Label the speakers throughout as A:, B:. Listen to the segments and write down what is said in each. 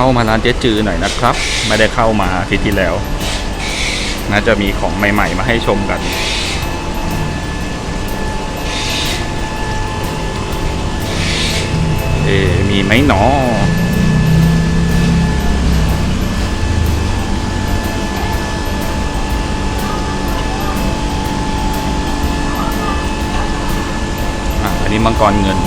A: เข้ามาร้านเจ๊จือหน่อยนะครับ ไม่ได้เข้ามาอาทิตย์ที่แล้ว น่าจะมีของใหม่ ๆ มาให้ชมกันเอมีไหมหนออันนี้มังกรเงิน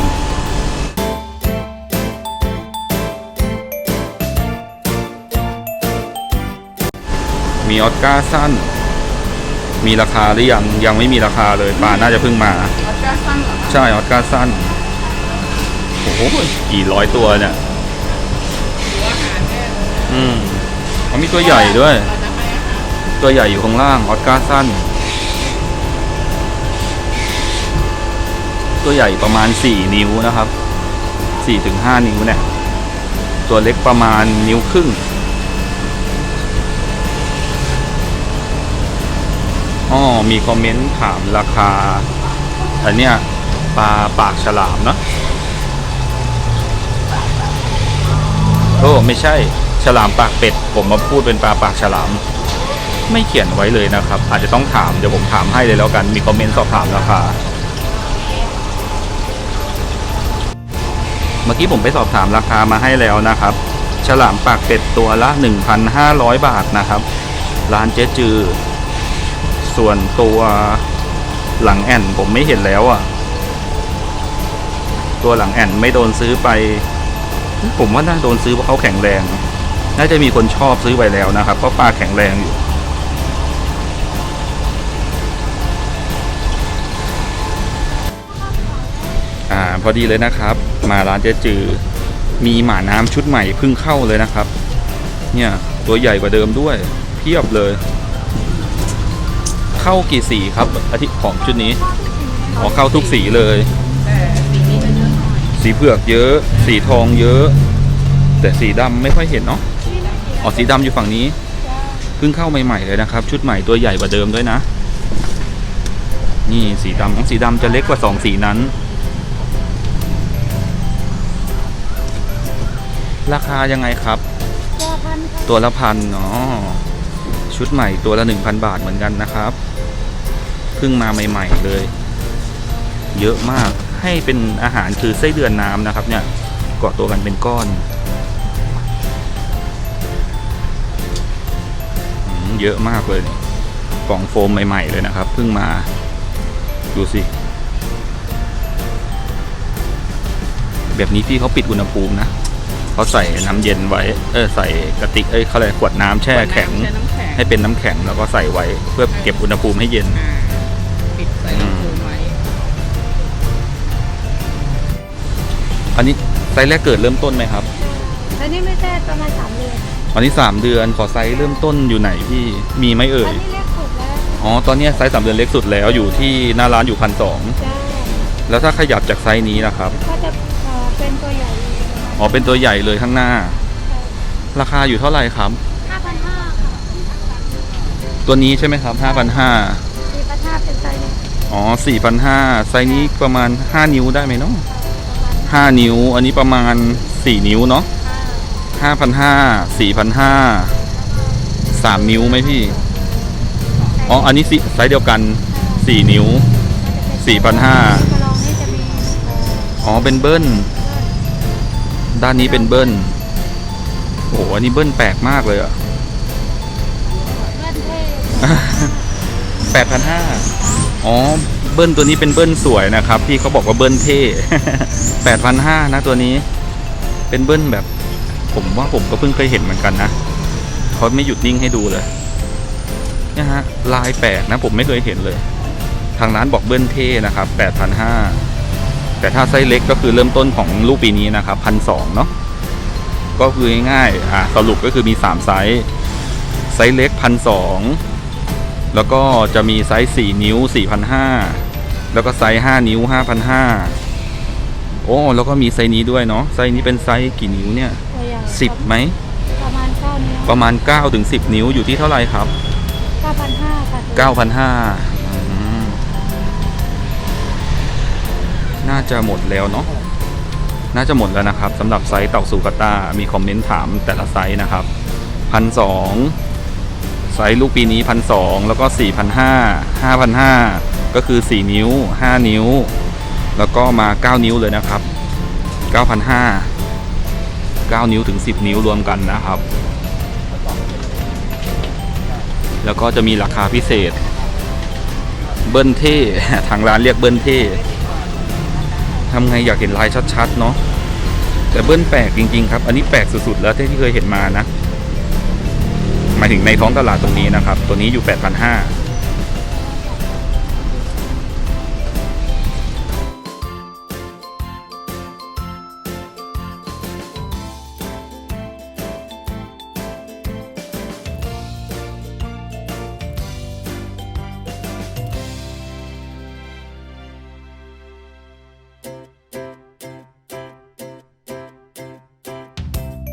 A: มีออสการ์สั้น มีราคาหรือยังยังไม่มีราคาเลยปลาน่าจะเพิ่งมา
B: ออสการ์สั้นเหรอคะ
A: ใช่ออสการ์สั้นโอ้โหกี่ร้อยตัวเนี่ย
B: หรืออาหารแน่เลย
A: อืมเขามีตัวใหญ่ด้วย
B: เราจะให้อาหาร
A: ตัวใหญ่อยู่ข้างล่างออสการ์สั้น ตัวใหญ่ประมาณ 4 นิ้วนะครับ4-5ถึง5นิ้วเนี่ย ตัวเล็กประมาณนิ้วครึ่ง อ๋อมีคอมเมนต์ถามราคาอันเนี้ยปลาปากฉลามเนาะโอ้ไม่ใช่ฉลามปากเป็ด ผมมาพูดเป็นปลาปากฉลาม ไม่เขียนไว้เลยนะครับ อาจจะต้องถามเดี๋ยวผมถามให้เลยแล้วกันมีคอมเมนต์สอบถามราคาเมื่อกี้ผมไปสอบถามราคามาให้แล้วนะครับ ฉลามปากเป็ดตัวละ 1,500 บาทนะครับ ร้านเจ๊จือ ส่วนตัวหลังแอนผมไม่เห็นแล้วอะ่ะ ตัวหลังแอนไม่โดนซื้อไป ผมว่าน่าโดนซื้อเพราะเขาแข็งแรง น่าจะมีคนชอบซื้อไปแล้วนะครับ เพราะปลาแข็งแรงอยู่อ่าพอดีเลยนะครับ มาร้านเจ๊จือมีหมาน้ำชุดใหม่เพิ่งเข้าเลยนะครับ เนี่ยตัวใหญ่กว่าเดิมด้วยเพียบเลย เข้ากี่สีครับอาทิตย์ของชุดนี้อ๋อเข้าทุกสีเลย
B: แต่สีนี้จะเยอะหน่อย
A: สีเผือกเยอะ สีทองเยอะ แต่สีดำไม่ค่อยเห็นเนาะอ๋อสีดำอยู่ฝั่งนี้เพิ่งเข้าใหม่ๆเลยนะครับ ชุดใหม่ตัวใหญ่กว่าเดิมด้วยนะ นี่สีดำของสีดำจะเล็กกว่าสองสีนั้น ราคายังไงครับ
C: ตัวพันค่ะ
A: ตัวละพันเนาะชุดใหม่ตัวละหนึ่งพันบาทเหมือนกันนะครับเพิ่งมาใหม่ ๆ เลย เยอะมากให้เป็นอาหารคือไส้เดือนน้ำนะครับ เนี่ยเกาะตัวกันเป็นก้อนอืมเยอะมากเลยกล่องโฟมใหม่ ๆ เลยนะครับเพิ่งมาดูสิ แบบนี้พี่เขาปิดอุณหภูมินะเขาใส่น้ำเย็นไว้ เออใส่กระติกเอ้ยเขาเลยกขวดน้ำแช่แข็ง
B: แช่น้ำแข็ง
A: ให้เป็นน้ำแข็งแล้วก็ใส่ไว้เพื่อเก็บอุณหภูมิให้เย็น
B: อั
A: นนี้ไซส์แรกเกิดเริ่มต้นไหมครับ
C: อันนี้ไม่ใช่ประมาณสามเดือน
A: อันนี้สามเดือนขอไซส์เริ่มต้นอยู่ไหนพี่มีไหมเอ่
C: อั
A: ย
C: นนี้เล็กสุดแล้ว
A: อ๋อตอนนี้ไซส์สามเดือนเล็กสุดแล้วอยู่ที่หน้าร้านอยู่พันสอง
C: ใช่
A: แล้วถ้าขยับจากไซส์นี้นะครับ
C: ก็จะเป็นตัวใหญ่
A: อ๋อเป็นตัวใหญ่เลยข้างหน้า ราคาอยู่เท่าไหร่ครับ
C: ห้าพันห้าค่ะ
A: ตัวนี้ใช่ไหมครับห้าพันห้า
C: สี่พันห้าเป็นไซส์เล็ก
A: อ๋อนห้าไซส์นี้ประมาณห้านิ้วได้ไหมเนาะใ5 นิ้ว อันนี้ประมาณ 4 นิ้วเนาะ
C: ห้า
A: พันห้าสี่พันห้าสามนิ้วไหมพี่ อ๋อ อันนี้ไซส์เดียวกันสี่นิ้วสี่พันห้า
C: อ๋อ
A: เป็นเบิ้ล ด้านนี้เป็นเบิ้ล โอ้โห อันนี้เบิ้ลแปลกมากเลยอะแปดพันห้าอ๋อ เบิ้ลตัวนี้เป็นเบิ้ลสวยนะครับ พี่เขาบอกว่าเบิ้ลเท่แปดพันห้านะตัวนี้ เป็นเบิ้ลแบบ ผมว่าผมก็เพิ่งเคยเห็นเหมือนกันนะเขาไม่หยุดนิ่งให้ดูเลยนี่ฮะลายแปลกนะผมไม่เคยเห็นเลย ทางร้านบอกเบิ้ลเท่นะครับแปดพันห้าแต่ถ้าไซส์เล็กก็คือเริ่มต้นของลูกปีนี้นะครับพันสองเนาะก็คือง่ายๆอะสรุปก็คือมีสามไซส์ ไซส์เล็กพันสอง แล้วก็จะมีไซส์ 4 นิ้ว 4,500 แล้วก็ไซส์ 5 นิ้ว 5,500 โอ้ แล้วก็มีไซส์นี้ด้วยเนาะ ไซส์นี้เป็นไซส์กี่นิ้วเนี่ย
C: ตัวใหญ่
A: 10ไหม
C: ประมาณเก้านิ้ว
A: ประมาณ 9 ถึง 10 นิ้วอยู่ที่เท่าไหร่ครับ
C: เก้าพันห้าค่ะ
A: 9,500อืมน่าจะหมดแล้วเนาะ น่าจะหมดแล้วนะครับสำหรับไซส์เต่าสูกาตามีคอมเมนต์ถามแต่ละไซส์นะครับพันสอง ไซส์ลูกปีนี้พันสองแล้วก็สี่พันห้าห้าพันห้าก็คือสี่นิ้วห้านิ้ว แล้วก็มาเก้านิ้วเลยนะครับเก้าพันห้าเก้านิ้วถึงสิบนิ้วรวมกันนะครับ แล้วก็จะมีราคาพิเศษ เบิ้ลเท่ทางร้านเรียกเบิ้ลเท่ทำไงอยากเห็นลายชัดๆ เนาะแต่เบิ้ลแปลกจริงๆครับ อันนี้แปลกสุดๆ แล้วที่เคยเห็นมานะ หมายถึงในท้องตลาดตรงนี้นะครับ ตัวนี้อยู่ 8,500